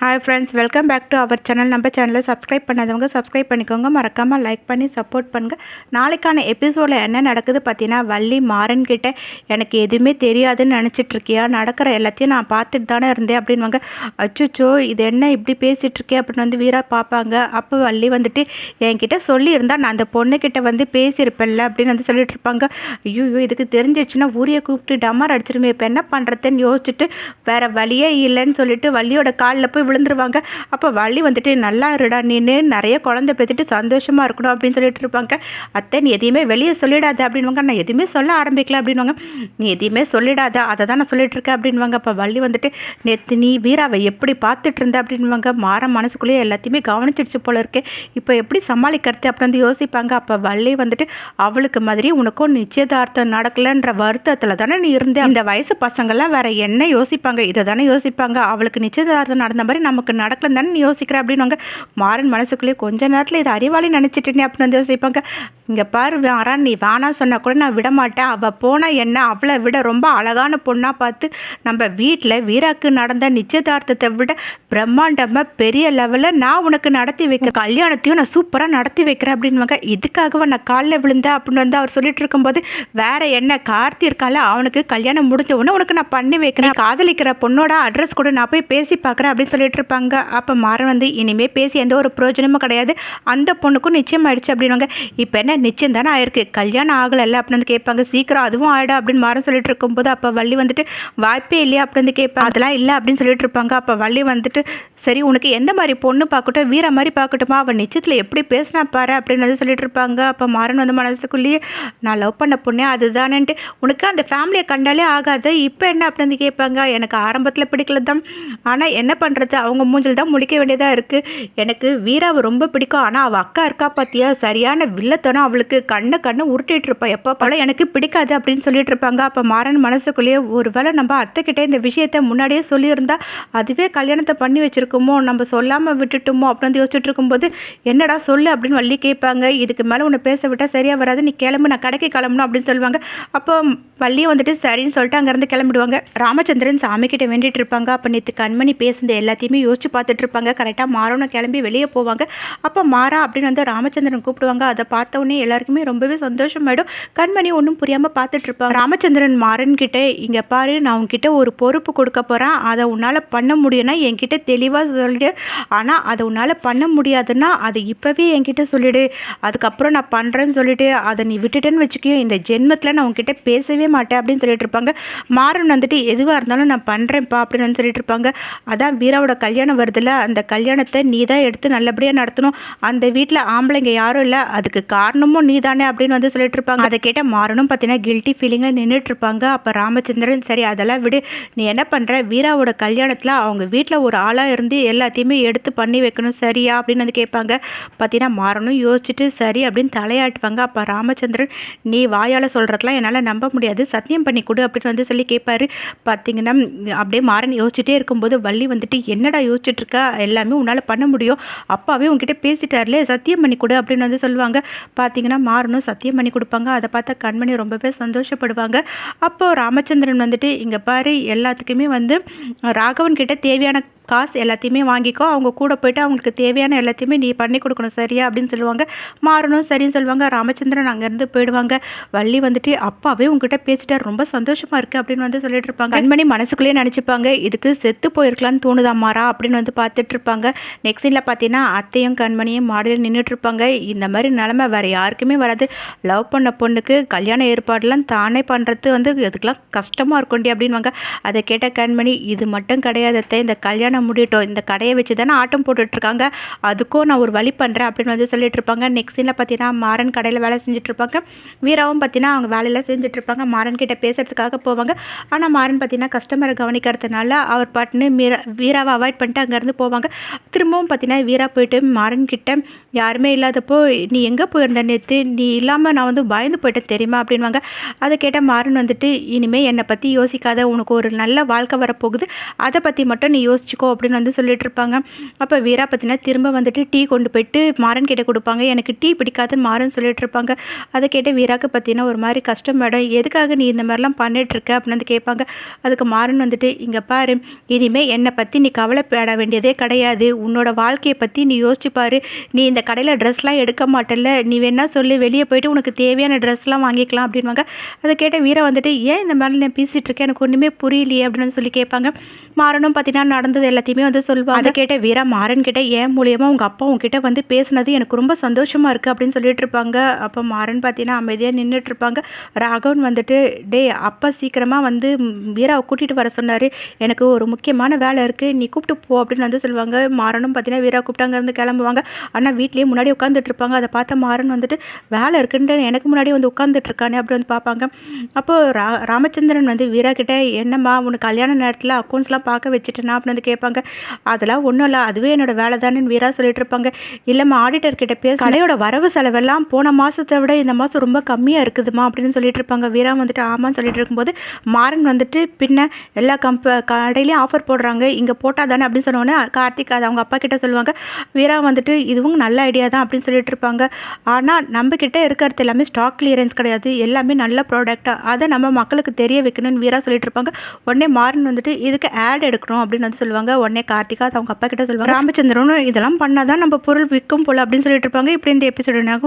Hi friends welcome back to our channel நம்ம சேனலை subscribe பண்ணாதவங்க சப்ஸ்கிரைப் பண்ணிக்கோங்க. மறக்காமல் லைக் பண்ணி சப்போர்ட் பண்ணுங்கள் நாளைக்கான எபிசோடில் என்ன நடக்குது பார்த்தீங்கன்னா வள்ளி மாறன் கிட்டே எனக்கு எதுவுமே தெரியாதுன்னு நினச்சிட்ருக்கியா நடக்கிற எல்லாத்தையும் நான் பார்த்துட்டு தானே இருந்தேன் அப்படின்வாங்க அச்சுச்சோ இது என்ன இப்படி பேசிகிட்டு இருக்கே அப்படின்னு வந்து வீரா பார்ப்பாங்க. அப்போ வள்ளி வந்துட்டு என்கிட்ட சொல்லியிருந்தா நான் அந்த பொண்ணுக்கிட்ட வந்து பேசியிருப்பேன்ல அப்படின்னு வந்து சொல்லிட்டு இருப்பாங்க. ஐயோ இதுக்கு தெரிஞ்சிச்சுன்னா ஊரியை கூப்பிட்டு டமார் அடிச்சிருமே. இப்போ என்ன பண்ணுறதுன்னு யோசிச்சுட்டு வேறு வழியே இல்லைன்னு சொல்லிட்டு வள்ளியோட காலில் போய் விழுந்துருவாங்க. அப்போ வள்ளி வந்துட்டு நல்லா இருடா நீனு நிறைய குழந்தை பெற்றுட்டு சந்தோஷமாக இருக்கணும் அப்படின்னு சொல்லிட்டு இருப்பாங்க. அத்தை நீ எதையுமே வெளியே சொல்லிடாது அப்படின்வாங்க நான் எதுவுமே சொல்ல ஆரம்பிக்கல அப்படின்வாங்க நீ எதையுமே சொல்லிடாத அதை தான் நான் சொல்லிட்டு இருக்கேன் அப்படின்வாங்க அப்போ வள்ளி வந்துட்டு நேற்று நீ வீராவை எப்படி பார்த்துட்டு இருந்த? அப்படின்வாங்க மாற மனசுக்குள்ளேயே எல்லாத்தையுமே கவனிச்சிடுச்சு போல இருக்கே. இப்போ எப்படி சமாளிக்கிறது அப்படி வந்து யோசிப்பாங்க. அப்போ வள்ளி வந்துட்டு அவளுக்கு மாதிரி உனக்கும் நிச்சயதார்த்தம் நடக்கலன்ற வருத்தத்தில் தானே நீ இருந்த? இந்த வயசு பசங்கள்லாம் வேற என்ன யோசிப்பாங்க? இதை தானே யோசிப்பாங்க. அவளுக்கு நிச்சயதார்த்தம் நடந்த மாதிரி நமக்கு நடக்கலன்னு தானே யோசிக்கிறேன் அப்படின்னு மாறன் மனசுக்குள்ளேயே கொஞ்ச நேரத்தில் இது அறிவாளி நினச்சிட்டேனே அப்படின்னு வந்து யோசிப்பாங்க. இங்கே பாரு வரான் நீ வேணாம் சொன்னால் கூட நான் விட மாட்டேன். அவள் போனால் என்ன? அவளை விட ரொம்ப அழகான பொண்ணாக பார்த்து நம்ம வீட்டில் வீராக்கு நடந்த நிச்சயதார்த்தத்தை விட பிரம்மாண்டமாக பெரிய லெவலில் நான் உனக்கு நடத்தி வைக்க கல்யாணத்தையும் நான் சூப்பராக நடத்தி வைக்கிறேன் அப்படின்வாங்க இதுக்காகவா நான் காலில் விழுந்தேன் அப்படின்னு வந்து அவர் சொல்லிட்டு இருக்கும்போது வேற என்ன? கார்த்தி இருக்கால அவனுக்கு கல்யாணம் முடிஞ்ச உடனே உனக்கு நான் பண்ணி வைக்கிறேன். காதலிக்கிற பொண்ணோட அட்ரஸ் கூட நான் போய் பேசி பார்க்குறேன் அப்படின்னு சொல்லிட்டு இருப்பாங்க. அப்போ மாறன் வந்து இனிமேல் பேசி எந்த ஒரு பிரயோஜனமும் கிடையாது. அந்த பொண்ணுக்கும் நிச்சயம் ஆயிடுச்சு அப்படின்வாங்க இப்போ என்ன நிச்சயம் தானே ஆயிருக்கு. கல்யாணம் ஆகலைல்ல அப்படின்னு வந்து கேட்பாங்க. சீக்கிரம் அதுவும் ஆயிடா அப்படின்னு மாறன் சொல்லிட்டு இருக்கும்போது அப்போ வள்ளி வந்துட்டு வாய்ப்பே இல்லையா? அப்படின்னு வந்து கேட்பாங்க. அதெல்லாம் இல்லை அப்படின்னு சொல்லிட்டு இருப்பாங்க. அப்போ வள்ளி வந்துட்டு சரி உனக்கு எந்த மாதிரி பொண்ணு பார்க்கட்டும் வீர மாதிரி பார்க்கட்டுமா? அவள் நிச்சயத்தில் எப்படி பேசினா பாரு அப்படின்னு வந்து சொல்லிட்டு இருப்பாங்க. அப்போ மாறன் வந்து மனசுக்குள்ளேயே நான் லவ் பண்ண பொண்ணே அதுதானேன்ட்டு. உனக்கு அந்த ஃபேமிலியை கண்டாலே ஆகாது. இப்போ என்ன? அப்படின்னு வந்து கேட்பாங்க. எனக்கு ஆரம்பத்தில் பிடிக்கல தான் ஆனால் என்ன பண்ணுறது அவங்க மூஞ்சில் தான் முடிக்க வேண்டியதாக இருக்குது எனக்கு வீராவை ரொம்ப பிடிக்கும். ஆனால் அவள் அக்கா இருக்கா பார்த்தியா சரியான வில்லத்தனம். அவளுக்கு கண்ணை கண்ணை உருட்டிட்டு இருப்பா எப்போ பழம் எனக்கு பிடிக்காது அப்படின்னு சொல்லிட்டு இருப்பாங்க. அப்போ மாறன் மனசுக்குள்ளேயே ஒருவேளை நம்ம அத்தைக்கிட்டே இந்த விஷயத்த முன்னாடியே சொல்லியிருந்தா அதுவே கல்யாணத்தை பண்ணி வச்சிருக்குமோ நம்ம சொல்லாமல் விட்டுட்டோமோ அப்படின்னு வந்து யோசிச்சுட்டு இருக்கும்போது என்னடா சொல்லு? அப்படின்னு வள்ளி கேட்பாங்க. இதுக்கு மேலே உன்னை பேச விட்டால் சரியாக வராது. நீ கிளம்பு நான் கடைக்கு கிளம்பணும் அப்படின்னு சொல்லுவாங்க. அப்போ வள்ளியும் வந்துட்டு சரின்னு சொல்லிட்டு அங்கேருந்து கிளம்பிடுவாங்க. ராமச்சந்திரன் சாமிக்கிட்ட வேண்டிட்டு இருப்பாங்க. அப்போ நேற்று கண்மணி பேசுனது எல்லாத்தையுமே யோசிச்சு பார்த்துட்டு இருப்பாங்க. கரெக்டாக மாறணும் கிளம்பி வெளியே போவாங்க. அப்போ மாறா அப்படின்னு வந்து ராமச்சந்திரன் கூப்பிடுவாங்க. அதை பார்த்தோன்னே எல்லாருக்குமே ரொம்பவே சந்தோஷமாயிடும் கண்மணி ஒன்றும் புரியாமல் பார்த்துட்டு இருப்பாங்க ராமச்சந்திரன் மாறன் கிட்ட இங்கே பாரு நான் உன்கிட்ட ஒரு பொறுப்பு கொடுக்க போகிறேன் அதை உன்னால் பண்ண முடியும்னா என்கிட்ட தெளிவாக சொல்லிடு ஆனால் அதை உன்னால் பண்ண முடியாதுன்னா அதை இப்போவே என்கிட்ட சொல்லிடு. அதுக்கப்புறம் நான் பண்ணுறேன்னு சொல்லிட்டு அதை நீ விட்டுட்டேன்னு வச்சுக்கியோ இந்த ஜென்மத்தில் நான் உன்கிட்ட பேசவே மாட்டேன். அப்படின்னு சொல்லிட்டு இருப்பாங்க மாறன் வந்துட்டு எதுவாக இருந்தாலும் நான் பண்ணுறேன்ப்பா அப்படின்னு வந்து சொல்லிட்டு இருப்பாங்க அதான் வீராவோட கல்யாணம் வருதுல்ல அந்த கல்யாணத்தை நீ தான் எடுத்து நல்லபடியாக நடத்தணும். அந்த வீட்டில் ஆம்பளைங்க யாரும் இல்லை. அதுக்கு காரணம் காரணமும் நீ தானே அப்படின்னு வந்து சொல்லிட்டு இருப்பாங்க அதை கேட்ட மாறனும் பார்த்தீங்கன்னா கில்ட்டி ஃபீலிங்காக நின்றுட்டு இருப்பாங்க அப்போ ராமச்சந்திரன் சரி அதெல்லாம் விடு. நீ என்ன பண்ணுற வீராவோட கல்யாணத்தில் அவங்க வீட்டில் ஒரு ஆளாக இருந்து எல்லாத்தையுமே எடுத்து பண்ணி வைக்கணும். சரியா? அப்படின்னு வந்து கேட்பாங்க. பார்த்தீங்கன்னா மாறனும் யோசிச்சுட்டு சரி அப்படின்னு தலையாட்டுவாங்க. அப்போ ராமச்சந்திரன் நீ வாயால் சொல்கிறதெல்லாம் என்னால் நம்ப முடியாது. சத்தியம் பண்ணி கொடு அப்படின்னு வந்து சொல்லி கேட்பாரு. பார்த்தீங்கன்னா அப்படியே மாறன் யோசிச்சுட்டே இருக்கும்போது வள்ளி வந்துட்டு என்னடா யோசிச்சுட்டு இருக்கா எல்லாமே உன்னால் பண்ண முடியும். அப்பாவே உங்ககிட்ட பேசிட்டார்லே. சத்தியம் பண்ணி கொடு அப்படின்னு வந்து சொல்லுவாங்க. பார்த்தீங்கன்னா மாறணும் சத்தியம் பண்ணி கொடுப்பாங்க. அதை பார்த்தா கண்மணி ரொம்பவே சந்தோஷப்படுவாங்க. அப்போது ராமச்சந்திரன் வந்துட்டு இங்கே பாரு எல்லாத்துக்குமே வந்து ராகவன் கிட்ட தேவையான காசு எல்லாத்தையுமே வாங்கிக்கோ. அவங்க கூட போயிட்டு அவங்களுக்கு தேவையான எல்லாத்தையுமே நீ பண்ணி கொடுக்கணும். சரியா? அப்படின்னு சொல்லுவாங்க. மாறணும் சரின்னு சொல்லுவாங்க. ராமச்சந்திரன் அங்கேருந்து போயிடுவாங்க. வள்ளி வந்துட்டு அப்பாவே உங்ககிட்ட பேசிட்டார் ரொம்ப சந்தோஷமாக இருக்குது அப்படின்னு வந்து சொல்லிட்டு இருப்பாங்க. கண்மணி மனசுக்குள்ளேயே நினச்சிப்பாங்க. இதுக்கு செத்து போயிருக்கலாம்னு தோணுதா மாறா? அப்படின்னு வந்து பார்த்துட்டு இருப்பாங்க. நெக்ஸ்ட் சீனில் பார்த்தீங்கன்னா அத்தையும் கண்மணியும் மாடியில் நின்றுட்டு இருப்பாங்க. இந்த மாதிரி நிலமை வேறு யாருக்குமே வராது. லவ் பண்ண பொண்ணுக்கு கல்யாண ஏற்பாடுலாம் தானே பண்ணுறது வந்து அதுக்கெல்லாம் கஷ்டமாக இருக்கும்டி அப்படின்வாங்க அதை கேட்ட கண்மணி இது மட்டும் கிடையாது அத்தை. இந்த கல்யாணம் முடியட்டும். இந்த கடையை வச்சு தானே ஆட்டம் போட்டுட்ருக்காங்க. அதுக்கும் நான் ஒரு வழி பண்ணுறேன் அப்படின்னு வந்து சொல்லிட்டு இருப்பாங்க நெக்ஸ்ட் சீனில் பார்த்தீங்கன்னா மாறன் கடையில் வேலை செஞ்சுட்டு இருப்பாங்க வீராவும் பார்த்தீங்கன்னா அவங்க வேலையெல்லாம் செஞ்சுட்டு இருப்பாங்க மாறன் கிட்ட பேசுகிறதுக்காக போவாங்க. ஆனால் மாறன் பார்த்தீங்கன்னா கஸ்டமரை கவனிக்கிறதுனால அவர் பாட்டுன்னு மீரா வீராவை அவாய்ட் பண்ணிட்டு அங்கேருந்து போவாங்க. திரும்பவும் பார்த்தீங்கன்னா வீரா போயிட்டு மாறன் கிட்ட யாருமே இல்லாதப்போ நீ எங்கே போயிருந்த நேற்று நீ இல்லாமல் நான் வந்து பயந்து போயிட்டேன் தெரியுமா? அப்படின்வாங்க அதை கேட்ட மாறன் வந்துட்டு இனிமேல் என்னை பற்றி யோசிக்காத. உனக்கு ஒரு நல்ல வாழ்க்கை வரப்போகுது. அதை பற்றி மட்டும் நீ யோசிச்சுக்கோ. அப்படின்னு வந்து சொல்லிட்டு இருப்பாங்க. அப்போ வீரா பார்த்தீங்கன்னா திரும்ப வந்துட்டு டீ கொண்டு போயிட்டு மாறன் கிட்ட கொடுப்பாங்க. எனக்கு டீ பிடிக்காதுன்னு மாறன் சொல்லிட்டு இருப்பாங்க. அதை கேட்டு வீராக்கு பார்த்தீங்கன்னா ஒரு மாதிரி கஷ்டம் மேடம் எதுக்காக நீ இந்த மாதிரிலாம் பண்ணிட்டு இருக்க? அப்படின்னு வந்து கேட்பாங்க. அதுக்கு மாறன் வந்துட்டு இங்கே பாரு இனிமே என்னை பற்றி நீ கவலைப்பட வேண்டியதே கிடையாது. உன்னோட வாழ்க்கையை பற்றி நீ யோசிச்சு பாரு. நீ இந்த கடையில் ட்ரெஸ்லாம் எடுக்க மாட்டல நீ வேணா சொல்லி வெளியே போயிட்டு உனக்கு தேவையான ட்ரெஸ்லாம் வாங்கிக்கலாம். அப்படின்வாங்க அதை கேட்ட வீரா வந்துட்டு ஏன் இந்த மாதிரி நான் பேசிகிட்டு இருக்கேன் எனக்கு ஒன்றுமே புரியலையே. அப்படின்னு சொல்லி கேட்பாங்க. மாறனும் பார்த்தீங்கன்னா நடந்தது எல்லாத்தையுமே வந்து சொல்லுவாங்க. அதை கேட்ட வீரா மாறன் கிட்ட ஏன் மூலியமாக உங்கள் அப்பா உங்ககிட்ட வந்து பேசுனது எனக்கு ரொம்ப சந்தோஷமாக இருக்குது அப்படின்னு சொல்லிட்டு இருப்பாங்க. அப்போ மாறன் பார்த்தீங்கன்னா அமைதியாக நின்றுட்டு இருப்பாங்க. ராகவன் வந்துட்டு டே அப்பா சீக்கிரமாக வந்து வீராவை கூட்டிகிட்டு வர சொன்னார். எனக்கு ஒரு முக்கியமான வேலை இருக்குது நீ கூப்பிட்டு போ அப்படின்னு வந்து சொல்லுவாங்க. மாறனும் பார்த்தீங்கன்னா வீரா கூப்பிட்டாங்க இருந்து கிளம்புவாங்க. ஆனால் வீட்லேயே முன்னாடி உட்காந்துட்டு இருப்பாங்க. அதை பார்த்த மாறன் வந்துட்டு வேலை இருக்குன்ட்டு எனக்கு முன்னாடி வந்து உட்காந்துட்டு இருக்கானே அப்படி வந்து பார்ப்பாங்க. அப்போது ரா ராமச்சந்திரன் வந்து வீரா கிட்ட என்னம்மா உனக்கு கல்யாண நேரத்தில் அக்கௌண்ட்ஸ்லாம் பார்க்க வச்சுட்டேனா? அப்படின்னு வந்து கேட்பாங்க. அதெல்லாம் ஒன்றும் இல்லை. அதுவே என்னோட வேலை தானே வீரா சொல்லிட்டு இருப்பாங்க இல்லைம்மா ஆடிட்டர் கிட்ட பேச கடையோட வரவு செலவெல்லாம் போன மாதத்தை விட இந்த மாதம் ரொம்ப கம்மியாக இருக்குதுமா அப்படின்னு சொல்லிட்டு இருப்பாங்க வீரா வந்துட்டு ஆமான்னு சொல்லிட்டு இருக்கும்போது மாறன் வந்துட்டு பின்ன எல்லா கம்ப கடையிலையும் ஆஃபர் போடுறாங்க. இங்கே போட்டால் தானே அப்படின்னு சொன்னோன்னே கார்த்திக் அது அவங்க அப்பா கிட்ட சொல்லுவாங்க. வீரா வந்துட்டு இதுவும் நல்ல ஐடியா தான் அப்படின்னு சொல்லிட்டு இருப்பாங்க ஆனால் நம்ம கிட்ட இருக்கிறது எல்லாமே ஸ்டாக் கிளியரன்ஸ் கிடையாது. எல்லாமே நல்ல ப்ராடக்டாக அதை நம்ம மக்களுக்கு தெரிய வைக்கணும்னு வீரா சொல்லிட்டு இருப்பாங்க உடனே மாறன் வந்துட்டு இதுக்கு ஆட் எடுக்கணும் அப்படின்னு வந்து சொல்லுவாங்க. சொல்லுவாங்க உடனே கார்த்திகா அவங்க அப்பா கிட்ட சொல்லுவாங்க ராமச்சந்திரனும் இதெல்லாம் பண்ணாதான் நம்ம பொருள் விற்கும் போல அப்படின்னு சொல்லிட்டு இருப்பாங்க. இப்படி இந்த எபிசோடு என்னாகும்